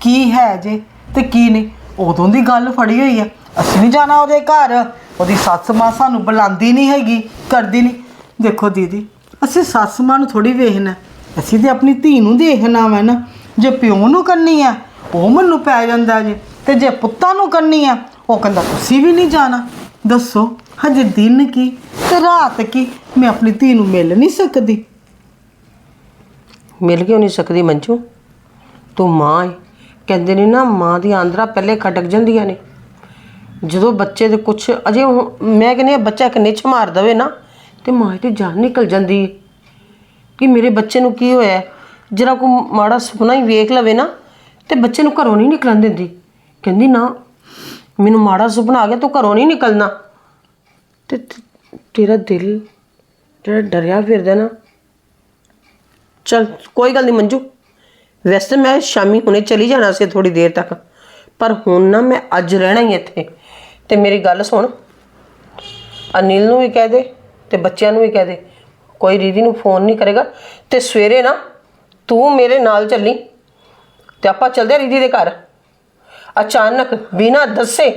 ਕੀ ਹੈ ਜੇ ਤੇ ਕੀ ਨਹੀਂ। ਉਦੋਂ ਦੀ ਗੱਲ ਫੜੀ ਹੋਈ ਆ। ਅਸੀਂ ਨਹੀਂ ਜਾਣਾ ਉਹਦੇ ਘਰ। ਉਹਦੀ ਸੱਸ ਮਾਂ ਸਾਨੂੰ ਬੁਲਾਉਂਦੀ ਨਹੀਂ ਹੈਗੀ, ਕਰਦੀ ਨਹੀਂ। ਦੇਖੋ ਦੀਦੀ, ਅਸੀਂ ਸੱਸ ਮਾਂ ਨੂੰ ਥੋੜੀ ਵੇਖਣਾ। ਅਸੀਂ ਤੇ ਆਪਣੀ ਧੀ ਨੂੰ ਦੇਖਣਾ ਵਾ ਨਾ। ਜੇ ਪਿਓ ਨੂੰ ਕਰਨੀ ਆ, ਉਹ ਮੈਨੂੰ ਪੈ ਜਾਂਦਾ ਜੇ। ਤੇ ਜੇ ਪੁੱਤਾਂ ਨੂੰ ਕਰਨੀ ਆ, ਉਹ ਕਹਿੰਦਾ, ਤੁਸੀਂ ਵੀ ਨਹੀਂ ਜਾਣਾ। ਦੱਸੋ, ਹਜੇ ਦਿਨ ਕੀ ਤੇ ਰਾਤ ਕੀ? ਮੈਂ ਆਪਣੀ ਧੀ ਨੂੰ ਮਿਲ ਨਹੀਂ ਸਕਦੀ। ਮਿਲ ਕਿਉਂ ਨਹੀਂ ਸਕਦੀ ਮੰਜੂ? ਤੂੰ ਮਾਂ ਏ। ਕਹਿੰਦੇ ਨੇ ਨਾ, ਮਾਂ ਦੀ ਆਂਦਰਾ ਪਹਿਲੇ ਖਟਕ ਜਾਂਦੀਆਂ ਨੇ। ਜਦੋਂ ਬੱਚੇ ਦੇ ਕੁਛ ਅਜੇ ਉਹ- ਮੈਂ ਕਹਿੰਦੀ ਹਾਂ, ਬੱਚਾ ਇੱਕ ਨਿੱਛ ਮਾਰ ਦਵੇ ਨਾ, ਤੇ ਮਾਂ ਦੀ ਜਾਨ ਨਿਕਲ ਜਾਂਦੀ ਹੈ। ਕਿ ਮੇਰੇ ਬੱਚੇ ਨੂੰ ਕੀ ਹੋਇਆ? ਜਰਾ ਕੋ ਮਾੜਾ ਸੁਪਨਾ ਹੀ ਵੇਖ ਲਵੇ ਨਾ, ਤੇ ਬੱਚੇ ਨੂੰ ਘਰੋਂ ਨਹੀਂ ਨਿਕਲਣ ਦਿੰਦੀ। ਕਹਿੰਦੀ, ਨਾ, ਮੈਨੂੰ ਮਾੜਾ ਸੁਪਨਾ ਆ ਗਿਆ, ਤੂੰ ਘਰੋਂ ਨਹੀਂ ਨਿਕਲਣਾ। ਤੇ ਤੇ- ਤੇਰਾ ਦਿਲ ਜਿਹੜਾ ਡਰਿਆ ਫਿਰਦਾ ਨਾ, ਚਲ ਕੋਈ ਗੱਲ ਨਹੀਂ ਮੰਜੂ। ਵੈਸੇ ਮੈਂ ਸ਼ਾਮੀ ਹੁਣੇ ਚਲੀ ਜਾਣਾ ਸੀ ਥੋੜੀ ਦੇਰ ਤੱਕ, ਪਰ ਹੁਣ ਨਾ ਮੈਂ ਅੱਜ ਰਹਿਣਾ ਹੀ ਇੱਥੇ। ਤੇ ਮੇਰੀ ਗੱਲ ਸੁਣ। ਅਨਿਲ ਨੂੰ ਵੀ ਕਹਿ ਦੇ ਤੇ ਬੱਚਿਆਂ ਨੂੰ ਵੀ ਕਹਿ ਦੇ। ਕੋਈ ਰੀਦੀ ਨੂੰ ਫੋਨ ਨਹੀਂ ਕਰੇਗਾ ਤੇ ਸਵੇਰੇ ਨਾ ਤੂੰ ਮੇਰੇ ਨਾਲ ਚੱਲੀ ਤੇ ਆਪਾਂ ਚੱਲਦੇ ਹਾਂ ਰੀਦੀ ਦੇ ਘਰ। ਅਚਾਨਕ ਬਿਨਾ ਦੱਸੇ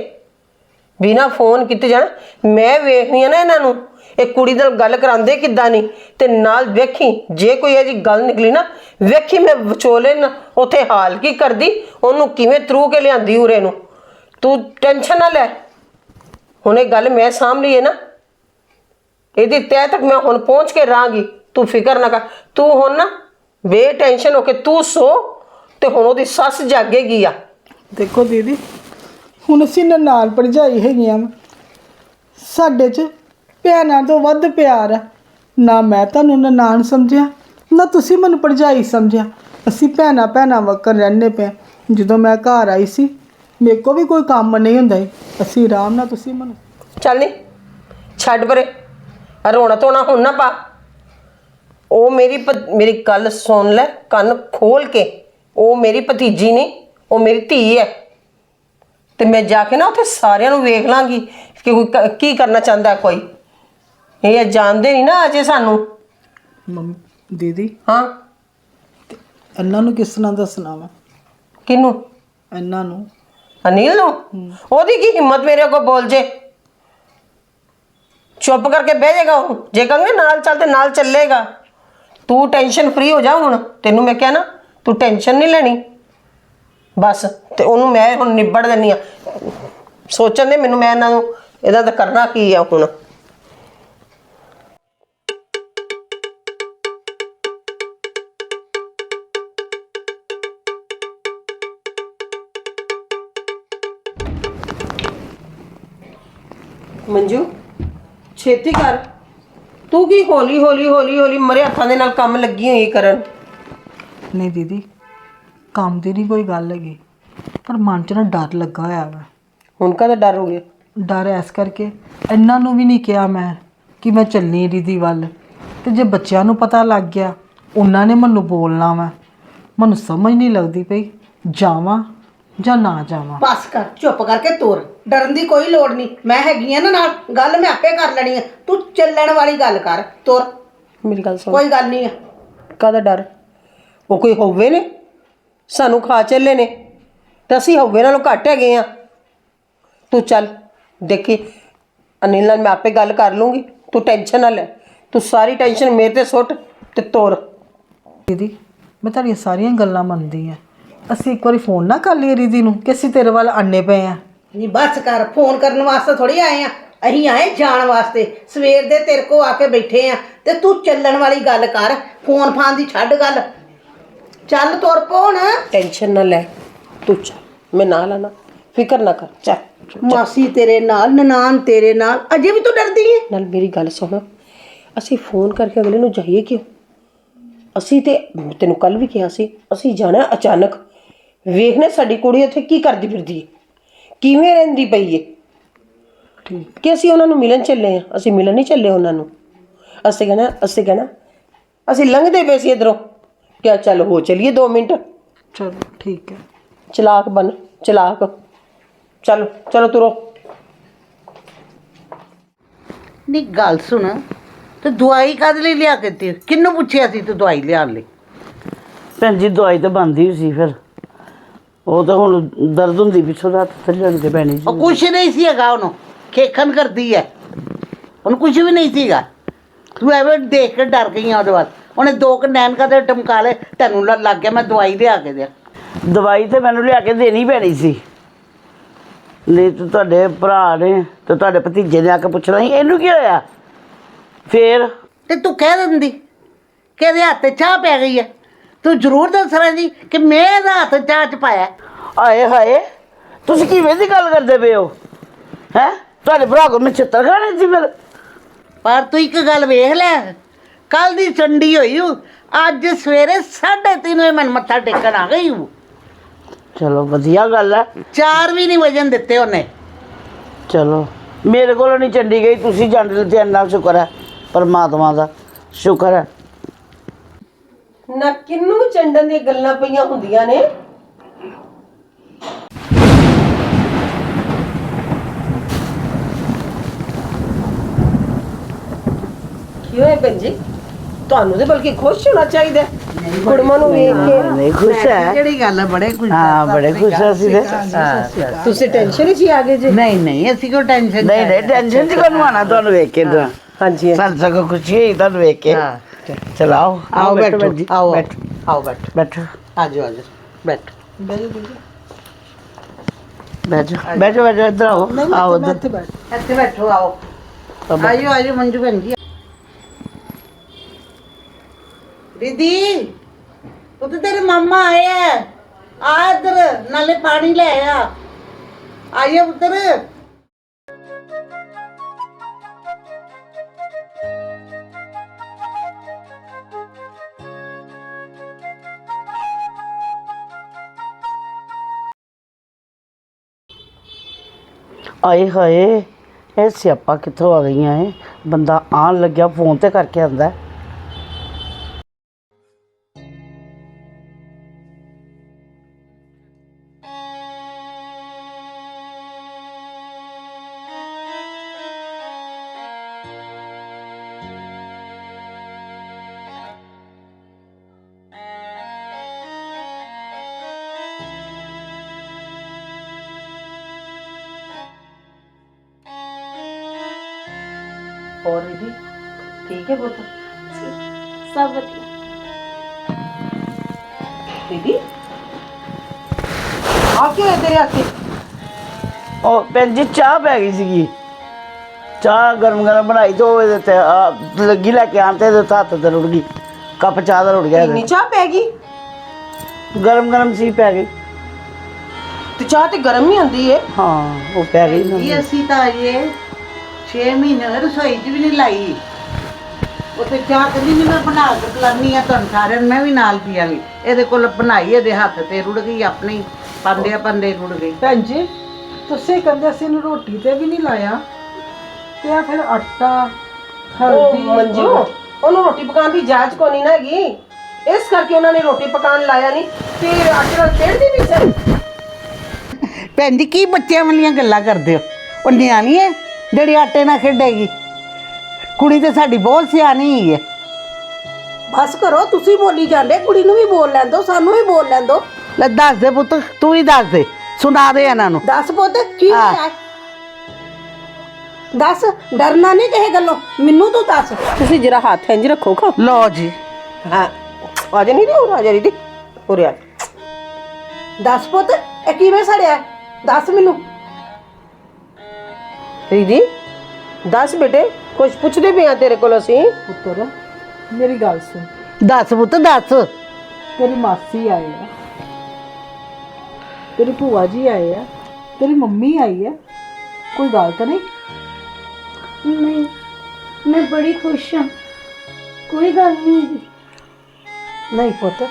ਬਿਨਾ ਫੋਨ ਕੀਤੇ ਜਾਣ। ਮੈਂ ਵੇਖਣੀ ਆ ਨਾ ਇਹਨਾਂ ਨੂੰ। ਇਹ ਕੁੜੀ ਨਾਲ ਗੱਲ ਕਰਾਉਂਦੇ ਕਿੱਦਾਂ ਨਹੀਂ ਤੇ ਨਾਲ ਵੇਖੀ, ਜੇ ਕੋਈ ਇਹ ਜੀ ਗੱਲ ਨਿਕਲੀ ਨਾ, ਵੇਖੀ ਮੈਂ ਵਿਚੋਲੇ ਨਾ, ਉਥੇ ਹਾਲ ਕੀ ਕਰਦੀ? ਉਹਨੂੰ ਕਿਵੇਂ ਤਰੂ ਕੇ ਲਿਆਂਦੀ ਉਰੇ ਨੂੰ? ਤੂੰ ਟੈਨਸ਼ਨ ਨਾ ਲੈ। ਹੁਣ ਇਹ ਗੱਲ ਮੈਂ ਸਾਂਭ ਲਈ ਹੈ ਨਾ। ਇਹਦੀ ਤਹਿ ਤੱਕ ਮੈਂ ਹੁਣ ਪਹੁੰਚ ਕੇ ਰਾਂਗੀ। ਤੂੰ ਫਿਕਰ ਨਾ ਕਰ। ਤੂੰ ਹੁਣ ਨਾ ਬੇ ਟੈਨਸ਼ਨ ਹੋ ਕੇ ਤੂੰ ਸੋ ਤੇ ਹੁਣ ਉਹਦੀ ਸੱਸ ਜਾਗੇਗੀ ਆ। ਦੇਖੋ ਦੀਦੀ, ਹੁਣ ਅਸੀਂ ਨਾਲ ਭਰਜਾਈ ਹੈਗੀਆਂ ਵਾਂ। ਸਾਡੇ 'ਚ ਭੈਣਾਂ ਤੋਂ ਵੱਧ ਪਿਆਰ ਹੈ ਨਾ ਮੈਂ ਤੁਹਾਨੂੰ ਨਨਾਣ ਸਮਝਿਆ, ਨਾ ਤੁਸੀਂ ਮੈਨੂੰ ਭਰਜਾਈ ਸਮਝਿਆ। ਅਸੀਂ ਭੈਣਾਂ ਭੈਣਾਂ ਵਕਰ ਰਹਿੰਦੇ ਪਏ ਜਦੋਂ ਮੈਂ ਘਰ ਆਈ ਸੀ ਮੇਰੇ ਕੋ ਵੀ ਕੋਈ ਕੰਮ ਨਹੀਂ ਹੁੰਦਾ ਅਸੀਂ ਆਰਾਮ ਨਾਲ ਤੁਸੀਂ ਮੈਨੂੰ ਚੱਲ ਨੀ ਛੱਡ ਪਰੇ। ਆਹ ਰੋਣਾ ਧੋਣਾ ਹੁਣ ਨਾ ਪਾ। ਉਹ ਮੇਰੀ ਭ- ਮੇਰੀ ਗੱਲ ਸੁਣ ਲੈ ਕੰਨ ਖੋਲ ਕੇ। ਉਹ ਮੇਰੀ ਭਤੀਜੀ ਨਹੀਂ ਉਹ ਮੇਰੀ ਧੀ ਹੈ। ਤੇ ਮੈਂ ਜਾ ਕੇ ਨਾ ਉੱਥੇ ਸਾਰਿਆਂ ਨੂੰ ਵੇਖ ਲਾਂਗੀ ਕਿ ਕੋਈ ਕ- ਕੀ ਕਰਨਾ ਚਾਹੁੰਦਾ ਹੈ ਕੋਈ। ਇਹ ਜਾਣਦੇ ਨਹੀਂ ਨਾ ਅਜੇ ਸਾਨੂੰ। ਮੰਮੀ ਦੀਦੀ। ਹਾਂ। ਇਹਨਾਂ ਨੂੰ ਕਿਸ ਤਰ੍ਹਾਂ ਦੱਸਣਾ ਵਾ? ਕਿਨੂੰ ਇਹਨਾਂ ਨੂੰ। ਅਨਿਲ ਨੂੰ? ਉਹਦੀ ਕੀ ਹਿੰਮਤ ਮੇਰੇ ਅੱਗੋਂ ਬੋਲ ਜੇ? ਚੁੱਪ ਕਰਕੇ ਬਹਿ ਜਾਏਗਾ ਉਹ। ਜੇ ਕਹਾਂਗੇ ਨਾਲ ਚੱਲ ਤੇ ਨਾਲ ਚੱਲੇਗਾ। ਤੂੰ ਟੈਨਸ਼ਨ ਫ੍ਰੀ ਹੋ ਜਾ ਹੁਣ। ਤੈਨੂੰ ਮੈਂ ਕਿਹਾ ਨਾ ਤੂੰ ਟੈਨਸ਼ਨ ਨਹੀਂ ਲੈਣੀ। ਬਸ ਤੇ ਉਹਨੂੰ ਮੈਂ ਹੁਣ ਨਿਬੜ ਦਿੰਨੀ ਆ। ਸੋਚਣ ਦੇ ਮੈਨੂੰ ਮੈਂ ਇਹਨਾਂ ਨੂੰ ਇਹਦਾ ਤਾਂ ਕਰਨਾ ਕੀ ਆ ਹੁਣ? ਮੰਜੂ ਛੇਤੀ ਕਰ। ਤੂੰ ਕੀ ਹੌਲੀ ਹੌਲੀ ਹੌਲੀ ਹੌਲੀ ਮਰੇ ਹੱਥਾਂ ਦੇ ਨਾਲ ਕੰਮ ਲੱਗੀ ਹੋਈ ਕਰਨ? ਨਹੀਂ ਦੀਦੀ ਕੰਮ ਦੀ ਨਹੀਂ ਕੋਈ ਗੱਲ ਹੈਗੀ ਪਰ ਮਨ 'ਚ ਨਾ ਡਰ ਲੱਗਾ ਹੋਇਆ ਵਾ। ਹੁਣ ਕਾਹਦਾ ਡਰ ਹੋ ਗਿਆ? ਡਰ ਐਸ ਕਰਕੇ ਇਹਨਾਂ ਨੂੰ ਵੀ ਨਹੀਂ ਕਿਹਾ ਮੈਂ ਕਿ ਮੈਂ ਚੱਲਣੀ ਦੀਦੀ ਵੱਲ। ਤੇ ਜੇ ਬੱਚਿਆਂ ਨੂੰ ਪਤਾ ਲੱਗ ਗਿਆ ਉਹਨਾਂ ਨੇ ਮੈਨੂੰ ਬੋਲਣਾ ਵਾ। ਮੈਨੂੰ ਸਮਝ ਨਹੀਂ ਲੱਗਦੀ ਪਈ ਜਾਵਾਂ। ਜਾਂ ਨਾ ਜਾਵਾਂ। ਬਸ ਕਰ ਚੁੱਪ ਕਰਕੇ ਤੁਰ। ਡਰਨ ਦੀ ਕੋਈ ਲੋੜ ਨਹੀਂ। ਮੈਂ ਹੈਗੀ ਆ ਨਾ ਨਾਲ। ਗੱਲ ਮੈਂ ਆਪੇ ਕਰ ਲੈਣੀ ਆ। ਤੂੰ ਚੱਲਣ ਵਾਲੀ ਗੱਲ ਕਰ। ਤੁਰ। ਮੇਰੀ ਗੱਲ ਸੁਣ। ਕੋਈ ਗੱਲ ਨਹੀਂ ਆ। ਕਾਹਦਾ ਡਰ? ਉਹ ਕੋਈ ਹੋਵੇ ਨੇ? ਸਾਨੂੰ ਖਾ ਚੱਲੇ ਨੇ। ਤੇ ਅਸੀਂ ਹੋਵੇ ਨਾਲੋਂ ਘੱਟ ਹੈਗੇ ਆ। ਤੂੰ ਚੱਲ। ਦੇਖੀ ਅਨਿਲ ਨਾਲ ਮੈਂ ਆਪੇ ਗੱਲ ਕਰ ਲੂੰਗੀ। ਤੂੰ ਟੈਨਸ਼ਨ ਨਾ ਲੈ। ਤੂੰ ਸਾਰੀ ਟੈਨਸ਼ਨ ਮੇਰੇ ਤੇ ਸੁੱਟ ਤੇ ਤੁਰ। ਦੀਦੀ ਮੈਂ ਤੁਹਾਡੀਆਂ ਸਾਰੀਆਂ ਗੱਲਾਂ ਮੰਨਦੀ ਆ। ਅਸੀਂ ਇੱਕ ਵਾਰੀ ਫੋਨ ਨਾ ਕਰ ਲਈਏ ਦੀਦੀ ਨੂੰ ਕਿ ਅਸੀਂ ਤੇਰੇ ਵੱਲ ਆਨੇ ਪਏ ਆ। ਨਹੀਂ ਬਸ ਕਰ ਫੋਨ ਕਰਨ ਵਾਸਤੇ ਥੋੜੀ ਆਏ ਆ। ਅਸੀਂ ਆਏ ਜਾਣ ਵਾਸਤੇ। ਸਵੇਰ ਦੇ ਤੇਰੇ ਕੋ ਆ ਕੇ ਬੈਠੇ ਆ ਤੇ ਤੂੰ ਚੱਲਣ ਵਾਲੀ ਗੱਲ ਕਰ ਫੋਨ ਫਾਨ ਦੀ ਛੱਡ ਗੱਲ। ਚੱਲ ਤੁਰ ਪੋਣ। ਟੈਨਸ਼ਨ ਨਾ ਲੈ ਤੂੰ ਚੱਲ ਮੈਂ ਨਾਲ ਆਣਾ ਫਿਕਰ ਨਾ ਕਰ ਚੱਲ ਮਾਸੀ ਤੇਰੇ ਨਾਲ ਨਨਾਣ ਤੇਰੇ ਨਾਲ ਅਜੇ ਵੀ ਤੂੰ ਡਰਦੀ ਹੈ ਨਾਲ ਮੇਰੀ ਗੱਲ ਸੁਣ ਅਸੀਂ ਫੋਨ ਕਰਕੇ ਅਗਲੇ ਨੂੰ ਜਾਈਏ ਕਿਉਂ? ਅਸੀਂ ਤੇ ਤੈਨੂੰ ਕੱਲ ਵੀ ਕਿਹਾ ਸੀ ਅਸੀਂ ਜਾਣਾ ਅਚਾਨਕ। ਵੇਖਣਾ ਸਾਡੀ ਕੁੜੀ ਉੱਥੇ ਕੀ ਕਰਦੀ ਫਿਰਦੀ ਹੈ ਕਿਵੇਂ ਰਹਿੰਦੀ ਪਈ ਹੈ ਠੀਕ ਕਿ ਅਸੀਂ ਉਹਨਾਂ ਨੂੰ ਮਿਲਣ ਚੱਲੇ ਆ। ਅਸੀਂ ਮਿਲਣ ਨਹੀਂ ਚੱਲੇ ਉਹਨਾਂ ਨੂੰ। ਅਸੀਂ ਕਹਿਣਾ ਅਸੀਂ ਕਹਿਣਾ ਅਸੀਂ ਲੰਘਦੇ ਪਏ ਸੀ ਇਧਰੋਂ। ਕਿਆ ਚੱਲ ਹੋ ਚਲੀਏ 2 ਮਿੰਟ। ਚਲੋ ਠੀਕ ਹੈ। ਚਲਾਕ ਬਣ ਚਲਾਕ। ਚਲੋ ਚਲੋ ਤੁਰੋ। ਨਹੀਂ ਗੱਲ ਸੁਣ। ਤੇ ਦਵਾਈ ਕਦ ਲਈ ਲਿਆ ਕੇ ਤੇ ਕਿੰਨੂੰ ਪੁੱਛਿਆ ਸੀ ਤੂੰ ਦਵਾਈ ਲਿਆਉਣ ਲਈ? ਭੈਣ ਜੀ ਦਵਾਈ ਤਾਂ ਬੰਦੀ ਸੀ ਫਿਰ। ਉਹ ਤਾਂ ਹੁਣ ਦਰਦ ਹੁੰਦੀ ਪਿੱਛੋਂ ਰਾਤ ਥੱਲੇ ਤੇ ਪੈਣੀ ਸੀ। ਉਹ ਕੁਛ ਨਹੀਂ ਸੀ ਹੈਗਾ ਉਹਨੂੰ। ਖੇਖਣ ਕਰਦੀ ਹੈ ਉਹਨੂੰ ਕੁਝ ਵੀ ਨਹੀਂ ਸੀਗਾ। ਤੂੰ ਐਵੇਂ ਦੇਖ ਕੇ ਡਰ ਗਈ ਆ ਉਹਦੇ ਬਾਅਦ ਉਹਨੇ ਦੋ ਕੁ ਨੈਣਕਾ ਦੇ ਟਮਕਾ ਲਏ ਤੈਨੂੰ ਲ- ਲੱਗ ਗਿਆ ਮੈਂ ਦਵਾਈ ਲਿਆ ਕੇ ਦਿਆਂ। ਦਵਾਈ ਤੇ ਮੈਨੂੰ ਲਿਆ ਕੇ ਦੇਣੀ ਪੈਣੀ ਸੀ। ਨਹੀਂ ਤੇ ਤੁਹਾਡੇ ਭਰਾ ਨੇ ਤੇ ਤੁਹਾਡੇ ਭਤੀਜੇ ਨੇ ਆ ਕੇ ਪੁੱਛਣਾ ਸੀ ਇਹਨੂੰ ਕੀ ਹੋਇਆ? ਫੇਰ ਤੇ ਤੂੰ ਕਹਿ ਦਿੰਦੀ। ਕਿ ਇਹਦੇ ਹੱਥ 'ਚ ਚਾਹ ਪੈ ਗਈ ਹੈ ਤੂੰ ਜ਼ਰੂਰ ਦੱਸਣਾ ਜੀ ਕਿ ਮੈਂ ਇਹਦਾ ਹੱਥ ਚਾਹ ਚ ਪਾਇਆ। ਆਏ ਹਾਏ ਤੁਸੀਂ ਕਿਵੇਂ ਦੀ ਗੱਲ ਕਰਦੇ ਪਏ ਹੋ? ਹੈ? ਤੁਹਾਡੇ ਭਰਾ ਕੋਲ ਮੈਂ ਛਿੱਤਰ ਖਾਣੇ ਸੀ ਫਿਰ। ਪਰ ਤੂੰ ਇੱਕ ਗੱਲ ਵੇਖ ਲੈ ਕੱਲ ਦੀ ਚੰਡੀ ਹੋਈ ਹੂੰ ਅੱਜ ਸਵੇਰੇ 3:30 ਵਜੇ ਮੈਨੂੰ ਮੱਥਾ ਟੇਕਣ ਆ ਗਈ ਹੂੰ ਚਲੋ ਵਧੀਆ ਗੱਲ ਹੈ ਚਾਰ ਵੀ ਨਹੀਂ ਵਜਨ ਦਿੱਤੇ ਉਹਨੇ। ਚਲੋ ਮੇਰੇ ਕੋਲੋਂ ਨਹੀਂ ਚੰਡੀ ਗਈ ਤੁਸੀਂ ਜਾਂਦੇ ਤੇ ਇੰਨਾ ਸ਼ੁਕਰ ਹੈ ਪਰਮਾਤਮਾ ਦਾ ਸ਼ੁਕਰ ਹੈ। ਨਾ ਕਿੰਨੂੰ ਚੰਡਨ ਦੀਆਂ ਗੱਲਾਂ ਪਈਆਂ ਹੁੰਦੀਆਂ ਨੇ? ਕੀ ਹੋਇਆ ਭੈਣ ਜੀ? ਤੁਹਾਨੂੰ ਤੇ ਬਲਕਿ ਖੁਸ਼ ਹੋਣਾ ਚਾਹੀਦਾ ਹੈ। ਕੁੜਮਾਂ ਨੂੰ ਵੇਖ ਕੇ। ਨਹੀਂ ਖੁਸ਼ ਹੈ। ਕਿਹੜੀ ਗੱਲ ਹੈ ਬੜੇ ਖੁਸ਼ ਹਾਂ ਬੜੇ ਖੁਸ਼ ਹਾਂ ਅਸੀਂ ਤੇ। ਤੁਸੀਂ ਟੈਨਸ਼ਨ ਵਿੱਚ ਹੀ ਆ ਗਏ ਜੀ। ਨਹੀਂ ਨਹੀਂ ਅਸੀਂ ਕਿਉਂ ਟੈਨਸ਼ਨ ਨਹੀਂ ਨਹੀਂ ਟੈਨਸ਼ਨ ਦੀ ਕੋਨੂੰ ਆਣਾ ਤੁਹਾਨੂੰ ਵੇਖ ਕੇ ਤਾਂ। ਹਾਂਜੀ। ਸਾਨੂੰ ਸਗੋਂ ਖੁਸ਼ੀ ਹੋਈ ਤੁਹਾਨੂੰ ਵੇਖ ਕੇ। ਹਾਂ। ਚਲਾਓ ਆਓ ਬੈਠੋ ਭੈਣ ਜੀ ਆਓ ਬੈਠੋ। ਆਓ ਬੈਠੋ। ਬੈਠੋ। ਆਜੋ ਆਜੋ ਬੈਠੋ। ਬੈਠੋ ਬੈਠੋ ਬੈਠੋ ਇੱਧਰ ਆਓ। ਆਓ ਇੱਧਰ। ਇੱਥੇ ਬੈਠੋ ਆਓ। ਆਜੋ ਆਜੋ ਮੰਜੂ ਭੈਣ ਜੀ। ਦੀਦੀ ਉਹ ਤੇ ਤੇਰੇ ਮਾਮਾ ਆਏ ਆ ਇੱਧਰ ਨਾਲੇ ਪਾਣੀ ਲੈ ਆ। ਆਈਏ ਪੁੱਤਰ ਆਏ ਹਾਏ, ਇਹ ਸਿਆਪਾ ਕਿੱਥੋਂ ਆ ਗਈਆਂ ਇਹ? ਬੰਦਾ ਆਉਣ ਲੱਗਿਆ, ਫੋਨ ਤੇ ਕਰਕੇ ਆਉਂਦਾ। ਹੋਰ ਦੀਦੀ ਠੀਕ ਹੈ ਪੁੱਤ ਸਭ ਵਧੀਆ ਦੀਦੀ ਆ ਕੀ ਹੋਇਆ ਤੇਰੇ ਹੱਥੇ ਉਹ ਭੈਣ ਜੀ ਚਾਹ ਪੈ ਗਈ ਸੀਗੀ ਚਾਹ ਗਰਮ ਗਰਮ ਬਣਾਈ ਤੇ ਉਹ ਇਹਦੇ ਤੇ ਆ, ਲੱਗੀ ਲੈ ਕੇ ਆਣ ਤੇ ਇਹਦੇ ਹੱਥ ਤੇ ਰੁੜ ਗਈ ਕੱਪ ਚਾਹ ਦਾ ਰੁੜ ਗਿਆ ਇੰਨੀ ਇਹਦੇ। ਚਾਹ ਪੈ ਗਈ ਗਰਮ ਗਰਮ ਸੀ ਪੈ ਗਈ ਤੇ ਚਾਹ ਤੇ ਗਰਮ ਹੀ ਹੁੰਦੀ ਏ ਹਾਂ ਉਹ ਪੈ ਗਈ ਨਾ। ਜੀ ਅਸੀਂ ਤਾਂ ਅਜੇ 6 ਮਹੀਨੇ ਹੋਏ ਰਸੋਈ 'ਚ ਵੀ ਨਹੀਂ ਲਾਈ। ਉੱਥੇ ਚਾਹ ਕਦੀ ਨਹੀਂ ਮੈਂ ਬਣਾ ਕੇ ਪਿਲਾਨੀ ਆ ਤੁਹਾਨੂੰ ਸਾਰਿਆਂ ਨੂੰ ਮੈਂ ਵੀ ਨਾਲ ਪੀਆਂਗੀ। ਇਹਦੇ ਕੋਲ ਬਣਾਈ ਇਹਦੇ ਹੱਥ ਤੇ ਰੁੜ ਗਈ ਆਪਣੀ ਪਾਂਦੇ ਪਾਂਦੇ ਰੁੜ ਗਈ ਭੈਣ ਜੀ ਤੁਸੀਂ ਕਹਿੰਦੇ ਅਸੀਂ ਇਹਨੂੰ ਰੋਟੀ ਤੇ ਵੀ ਨਹੀਂ ਲਾਇਆ। ਤੇ ਆ ਫਿਰ ਆਟਾ ਉਹ ਹਲਦੀ ਮੰਜੂ ਉਹਨੂੰ ਰੋਟੀ ਪਕਾਉਣ ਦੀ ਜਾਚ ਕੋ ਨਹੀਂ ਨਾ ਹੈਗੀ। ਇਸ ਕਰਕੇ ਉਹਨਾਂ ਨੇ ਰੋਟੀ ਪਕਾਉਣ ਲਾਇਆ ਨਹੀਂ ਤੇ ਆਟੇ ਨਾਲ ਖੇਡਦੀ ਨਹੀਂ ਸਨ ਭੈਣ ਜੀ ਕੀ ਬੱਚਿਆਂ ਵਾਲੀਆਂ ਗੱਲਾਂ ਕਰਦੇ ਹੋ? ਉਹ ਨਿਆਣੀ ਹੈ ਜਿਹੜੀ ਆਟੇ ਨਾਲ ਖੇਡੇਗੀ। ਕੁੜੀ ਤੇ ਸਾਡੀ ਬਹੁਤ ਸਿਆਣੀ ਹੀ ਹੈ। ਬਸ ਕਰੋ ਤੁਸੀਂ ਬੋਲੀ ਜਾਂਦੇ ਕੁੜੀ ਨੂੰ ਵੀ ਬੋਲ ਲੈਣ ਦਿਓ ਸਾਨੂੰ ਵੀ ਬੋਲ ਲੈਣ ਦਿਓ ਲੈ ਦੱਸ ਦੇ ਪੁੱਤ ਤੂੰ ਹੀ ਦੱਸ ਦੇ ਸੁਣਾ ਦੇ ਇਹਨਾਂ ਨੂੰ। ਦੱਸ ਪੁੱਤ ਕੀ ਹਾਂ। ਹੋਇਆ? ਦੱਸ ਡਰਨਾ ਨਹੀਂ ਕਿਸੇ ਗੱਲੋਂ ਮੈਨੂੰ ਤੂੰ ਦੱਸ। ਤੁਸੀਂ ਜਰਾ ਹੱਥ ਇੰਜ ਰੱਖੋ ਖਾ। ਲਓ ਜੀ। ਹਾਂ ਆ ਜਾ ਨਹੀਂ ਹੋ ਰਾਜਾ ਰੀਦੀ ਹੋ ਰਿਹਾ ਦੱਸ ਪੁੱਤ ਇਹ ਕਿਵੇਂ ਸੜਿਆ? ਦੱਸ ਮੈਨੂੰ। ਰੀਦੀ ਦੱਸ ਬੇਟੇ ਕੁਝ ਪੁੱਛਦੇ ਪਏ ਆ ਤੇਰੇ ਕੋਲ ਅਸੀਂ? ਪੁੱਤਰ ਮੇਰੀ ਗੱਲ ਸੁਣ। ਦੱਸ ਪੁੱਤ ਦੱਸ। ਤੇਰੀ ਮਾਸੀ ਆਏ ਆ। ਤੇਰੀ ਭੂਆ ਜੀ ਆਏ ਆ। ਤੇਰੀ ਮੰਮੀ ਆਈ ਹੈ ਕੋਈ ਗੱਲ ਤਾਂ ਨਹੀਂ? ਨਹੀਂ ਮੈਂ ਬੜੀ ਖੁਸ਼ ਹਾਂ। ਕੋਈ ਗੱਲ ਨਹੀਂ ਹੈਗੀ। ਨਹੀਂ ਪੁੱਤ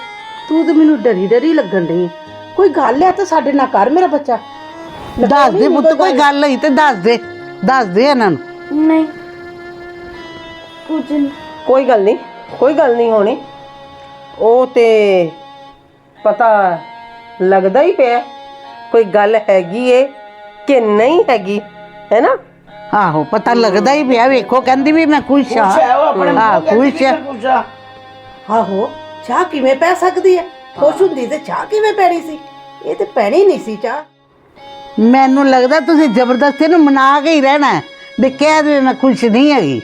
ਤੂੰ ਤੇ ਮੈਨੂੰ ਡਰੀ ਡਰੀ ਲੱਗਣ ਡਈ ਹੈ। ਕੋਈ ਗੱਲ ਹੈ ਤਾਂ ਸਾਡੇ ਨਾਲ ਕਰ ਮੇਰਾ ਬੱਚਾ। ਦੱਸ ਦੇ ਪੁੱਤ ਕੋਈ ਗੱਲ ਹੋਈ ਤੇ ਦੱਸ ਦੇ। ਦੱਸ ਦੇ ਇਹਨਾਂ ਨੂੰ। ਨਹੀਂ। ਕੁਝ ਨਹੀਂ। ਕੋਈ ਗੱਲ ਨਹੀਂ ਕੋਈ ਗੱਲ ਨਹੀਂ ਹੋਣੀ। ਉਹ ਤੇ ਪਤਾ ਲੱਗਦਾ ਹੀ ਪਿਆ। ਕੋਈ ਗੱਲ ਹੈਗੀ ਏ ਕਿ ਨਹੀਂ ਹੈਗੀ ਹੈ ਨਾ? ਆਹੋ ਪਤਾ ਲੱਗਦਾ ਹੀ ਪਿਆ ਵੇਖੋ ਕਹਿੰਦੀ ਵੀ ਮੈਂ ਖੁਸ਼ ਹਾਂ। ਹਾਂ ਖੁਸ਼ ਹੈ। ਖੁਸ਼ ਆ ਆਹੋ ਚਾਹ ਕਿਵੇਂ ਪੈ ਸਕਦੀ ਹੈ? ਖੁਸ਼ ਹੁੰਦੀ ਤੇ ਚਾਹ ਕਿਵੇਂ ਪੈਣੀ ਸੀ? ਇਹ ਤੇ ਪੈਣੀ ਨਹੀਂ ਸੀ ਚਾਹ। ਮੈਨੂੰ ਲੱਗਦਾ ਤੁਸੀਂ ਜ਼ਬਰਦਸਤੀ ਨੂੰ ਮਨਾ ਕੇ ਹੀ ਰਹਿਣਾ ਹੈ ਵੀ ਕਹਿ ਦੇ ਮੈਂ ਖੁਸ਼ ਨਹੀਂ ਹੈਗੀ।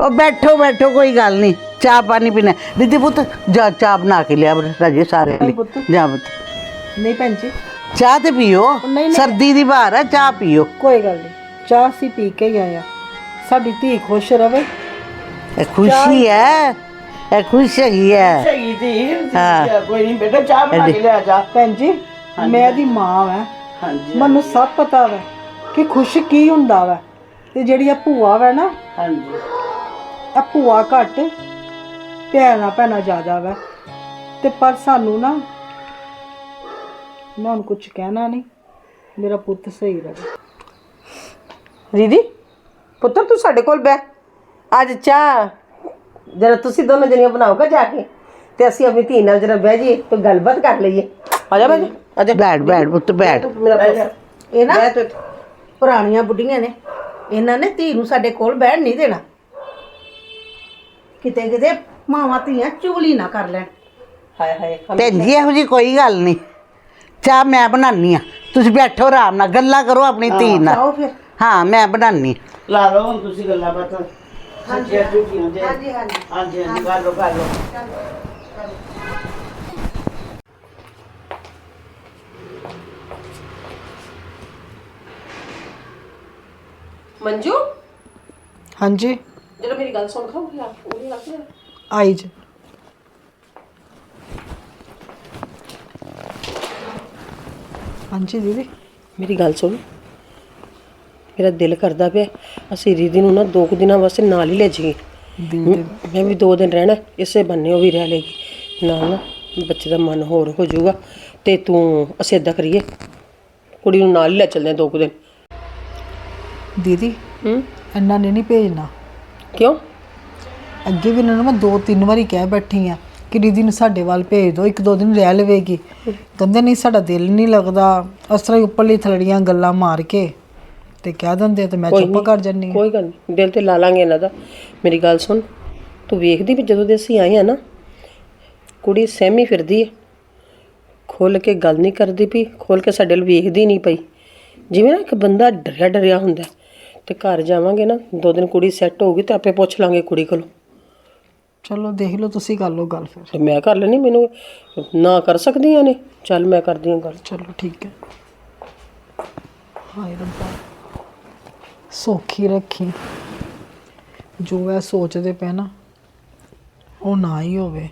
ਉਹ ਬੈਠੋ ਬੈਠੋ ਕੋਈ ਗੱਲ ਨਹੀਂ। ਚਾਹ ਪਾਣੀ ਪੀਣਾ ਦੀਦੀ ਪੁੱਤ ਜਾ ਚਾਹ ਬਣਾ ਕੇ ਲਿਆ ਰਾਜੇ ਸਾਰੇ ਲਈ। ਪੁੱਤ। ਜਾ ਪੁੱਤ। ਨਹੀਂ ਭੈਣ ਜੀ। ਚਾਹ ਤੇ ਪੀਓ। ਨਹੀਂ। ਸਰਦੀ ਦੀ ਬਹਾਰ ਹੈ ਚਾਹ ਪੀਓ। ਕੋਈ ਗੱਲ ਨਹੀਂ। ਚਾਹ ਅਸੀਂ ਪੀ ਕੇ ਹੀ ਆਏ ਆ ਸਾਡੀ ਧੀ ਖੁਸ਼ ਰਵੇ। ਇਹ ਖੁਸ਼ੀ ਹੈ। ਇਹ ਖੁਸ਼ ਹੈਗੀ ਹੈ। ਸਹੀ ਸੀ ਹਾਂ। ਕੋਈ ਨਹੀਂ ਬੇਟਾ ਚਾਹ ਬਣਾ ਕੇ ਲਿਆ ਜਾ। ਭੈਣ ਜੀ ਮੈਂ ਦੀ ਮਾਂ ਵੈ। ਹਾਂਜੀ ਮੈਨੂੰ ਸਭ ਪਤਾ ਵੈ ਕਿ ਖੁਸ਼ ਕੀ ਹੁੰਦਾ ਵੈ। ਤੇ ਜਿਹੜੀ ਆ ਭੂਆ ਵੈ ਨਾ ਹਾਂਜੀ। ਆ ਭੂਆ ਘੱਟ ਭੈਣਾ ਭੈਣਾ ਜ਼ਿਆਦਾ ਵੈ। ਤੇ ਪਰ ਸਾਨੂੰ ਨਾ ਮੈਂ ਹੁਣ ਕੁਝ ਕਹਿਣਾ ਨਹੀਂ ਮੇਰਾ ਪੁੱਤ ਸਹੀ ਰਹੇ। ਦੀਦੀ ਪੁੱਤਰ ਤੂੰ ਸਾਡੇ ਕੋਲ ਬੈ ਅੱਜ ਚਾਹ ਜਰਾ ਤੁਸੀਂ ਦੋਨੋਂ ਜਣੀਆਂ ਬਣਾਓਗਾ ਜਾ ਕੇ ਤੇ ਅਸੀਂ ਆਪਣੀ ਧੀ ਨਾਲ ਜਰਾ ਬਹਿ ਜਾਈਏ ਤੇ ਗੱਲਬਾਤ ਕਰ ਲਈਏ। ਆ ਜਾ ਬੈਠ ਆ ਜਾ। ਬੈਠ ਬੈਠ ਪੁੱਤ ਬੈਠ। ਮੇਰਾ ਪੁੱਤ। ਇਹ ਨਾ ਤੂੰ ਇੱਥੇ। ਪੁਰਾਣੀਆਂ ਬੁੱਢੀਆਂ ਨੇ। ਇਹਨਾਂ ਨੇ ਧੀ ਨੂੰ ਸਾਡੇ ਕੋਲ ਬੈਠ ਨਹੀਂ ਦੇਣਾ। ਕਿਤੇ ਕਿਤੇ ਮਾਵਾਂ ਧੀਆਂ ਚੁਗਲੀ ਨਾ ਕਰ ਲੈਣ। ਹਾਏ ਹਾਏ ਭੈਣ ਜੀ ਇਹੋ ਜੀ ਕੋਈ ਗੱਲ ਨਹੀਂ। ਚਾਹ ਮੈਂ ਬਣਾਉਣੀ ਆ। ਤੁਸੀਂ ਬੈਠੋ ਆਰਾਮ ਨਾਲ। ਗੱਲਾਂ ਕਰੋ ਆਪਣੀ ਧੀ ਨਾਲ। ਆਓ ਫਿਰ। ਹਾਂ ਮੈਂ ਬਣਾਉਣੀ ਲਾ ਲਓ ਹੁਣ ਤੁਸੀਂ ਗੱਲਾਂ ਬਾਤਾਂ। ਹਾਂਜੀ ਹਾਂਜੀ ਹਾਂਜੀ ਹਾਂਜੀ। ਹਾਂਜੀ ਹਾਂਜੀ ਕਰ ਲਓ ਕਰ ਲਓ। ਮੰਜੂ? ਹਾਂਜੀ। ਜਰਾ ਮੇਰੀ ਗੱਲ ਸੁਣ ਖਾਓ ਯਾਰ ਉਹਦੀ ਰੱਖ ਲੈ ਆਈ ਜੀ। ਹਾਂਜੀ ਦੀਦੀ। ਮੇਰੀ ਗੱਲ ਸੁਣ। ਮੇਰਾ ਦਿਲ ਕਰਦਾ ਪਿਆ ਅਸੀਂ ਰੀਦੀ ਨੂੰ ਨਾ ਦੋ ਕੁ ਦਿਨਾਂ ਵਾਸਤੇ ਨਾਲ ਹੀ ਲੈ ਜਾਈਏ। ਮੈਂ ਵੀ ਦੋ ਦਿਨ ਰਹਿਣਾ ਇਸੇ ਬੰਨੇ ਉਹ ਵੀ ਰਹਿ ਲੇਗੀ ਨਾਲ ਨਾ ਬੱਚੇ ਦਾ ਮਨ ਹੋਰ ਹੋ ਜਾਊਗਾ ਤੇ ਤੂੰ ਅਸੀਂ ਏਦਾਂ ਕਰੀਏ। ਕੁੜੀ ਨੂੰ ਨਾਲ ਹੀ ਲੈ ਚੱਲਦੇ ਹਾਂ ਦੋ ਕੁ ਦਿਨ। ਦੀਦੀ ਹੂੰ? ਇੰਨਾ ਨਹੀਂ ਨਹੀਂ ਭੇਜਣਾ। ਕਿਉਂ? ਅੱਗੇ ਵੀ ਇਹਨਾਂ ਨੂੰ ਮੈਂ ਦੋ ਤਿੰਨ ਵਾਰੀ ਕਹਿ ਬੈਠੀ ਆ ਕਿ ਦੀਦੀ ਨੂੰ ਸਾਡੇ ਵੱਲ ਭੇਜ ਦਿਓ ਇੱਕ ਦੋ ਦਿਨ ਰਹਿ ਲਵੇਗੀ। ਕਹਿੰਦੇ ਨਹੀਂ ਸਾਡਾ ਦਿਲ ਨਹੀਂ ਲੱਗਦਾ। ਇਸ ਤਰ੍ਹਾਂ ਹੀ ਉੱਪਰਲੀ ਥਲੜੀਆਂ ਗੱਲਾਂ ਮਾਰ ਕੇ ਤੇ ਕਹਿ ਦਿੰਦੇ ਤੇ ਮੈਂ ਚੁੱਪ ਕਰ ਜੰਨੀ ਕੋਈ ਗੱਲ ਨਹੀਂ ਦਿਲ ਤੇ ਲਾ ਲਾਂਗੇ ਇਹਨਾਂ ਦਾ। ਮੇਰੀ ਗੱਲ ਸੁਣ ਤੂੰ ਵੇਖਦੀ ਵੀ ਜਦੋਂ ਦੇ ਅਸੀਂ ਆਏ ਆ ਨਾ ਕੁੜੀ ਸਹਿਮੀ ਫਿਰਦੀ ਹੈ ਖੋਲ ਕੇ ਗੱਲ ਨਹੀਂ ਕਰਦੀ ਪਈ ਖੋਲ ਕੇ ਸਾਡੇ ਵੱਲ ਵੇਖਦੀ ਨਹੀਂ ਪਈ। ਜਿਵੇਂ ਨਾ ਇੱਕ ਬੰਦਾ ਡਰਿਆ ਡਰਿਆ ਹੁੰਦਾ। ਤੇ ਘਰ ਜਾਵਾਂਗੇ ਨਾ ਦੋ ਦਿਨ ਕੁੜੀ ਸੈੱਟ ਹੋਊਗੀ ਤੇ ਆਪੇ ਪੁੱਛ ਲਾਂਗੇ ਕੁੜੀ ਕੋਲੋਂ। ਚਲੋ ਦੇਖ ਲਓ ਤੁਸੀਂ ਕਰ ਲਓ ਗੱਲ ਫਿਰ। ਤੇ ਮੈਂ ਕਰ ਲੈਣੀ ਮੈਨੂੰ ਨਾ ਕਰ ਸਕਦੀਆਂ ਨੇ ਚੱਲ ਮੈਂ ਕਰਦੀ ਹਾਂ ਗੱਲ। ਚਲੋ ਠੀਕ ਹੈ। ਹਾਏ ਰੱਬਾ ਸੌਖੀ ਰੱਖੀ। ਜੋ ਇਹ ਸੋਚਦੇ ਪਏ ਨਾ ਉਹ ਨਾ ਹੀ ਹੋਵੇ।